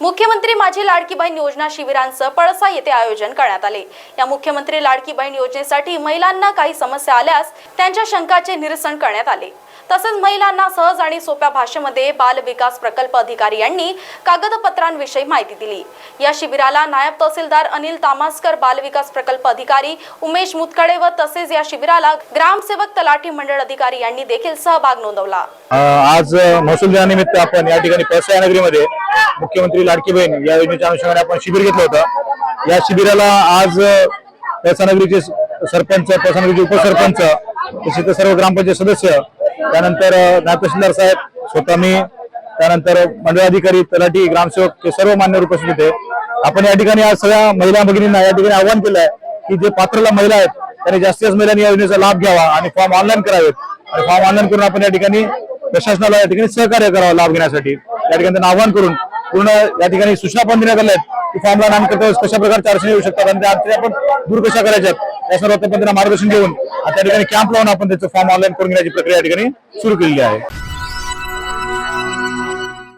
मुख्यमंत्री माझी लाडकी बहीण योजना शिबिरांचं पळसा येथे आयोजन करण्यात आले. या मुख्यमंत्री लाडकी बहीण योजनेसाठी महिलांना काही समस्या आल्यास त्यांच्या शंकाचे निरसन करण्यात आले. तसेच महिलांना सहज आणि सोप्या भाषेमध्ये बाल विकास प्रकल्प अधिकारी यांनी कागदपत्रांविषयी माहिती दिली. या शिबिराला नायब तहसीलदार अनिल तामासकर बाल विकास प्रकल्प अधिकारी उमेश मुतकडे व तसेच या शिबिराला ग्रामसेवक तलाठी मंडळ अधिकारी यांनी देखील सहभाग नोंदवला. आज महसूल दिनानिमित्त आपण या ठिकाणी नगरीमध्ये मुख्यमंत्री लाडकी बहीण या योजनेच्या अनुषंगाने आपण शिबिर घेतलं होतं. या शिबिराला आज अ, सरपंच पैसानगरीचे उपसरपंच तसेच सर्व ग्रामपंचायत सदस्य त्यानंतर अ, नायब तहसीलदार साहेब स्वतः मी त्यानंतर मंडळ अधिकारी तलाठी ग्रामसेवक हे सर्व मान्यवर उपस्थित होते. आपण या ठिकाणी आज सगळ्या महिला भगिनींना या ठिकाणी आव्हान केलं आहे की जे पात्रला महिला आहेत त्यांनी जास्तीत जास्त महिलांनी या योजनेचा लाभ घ्यावा आणि फॉर्म ऑनलाईन करावेत. आणि फॉर्म ऑनलाईन करून आपण या ठिकाणी प्रशासनाला या ठिकाणी सहकार्य करावं लाभ घेण्यासाठी. या ठिकाणी त्यांना आवाहन करून पूर्ण या ठिकाणी सूचना पण देण्यात आल्या आहेत की फॉर्मला नाम करता कशा प्रकारच्या अडचणी येऊ शकतात आणि त्या अडचणी आपण दूर कशा करायच्यात या सर्व आपण मार्गदर्शन घेऊन त्या ठिकाणी कॅम्प लावून आपण त्याचं फॉर्म ऑनलाईन करून घेण्याची प्रक्रिया या ठिकाणी सुरू केलेली आहे.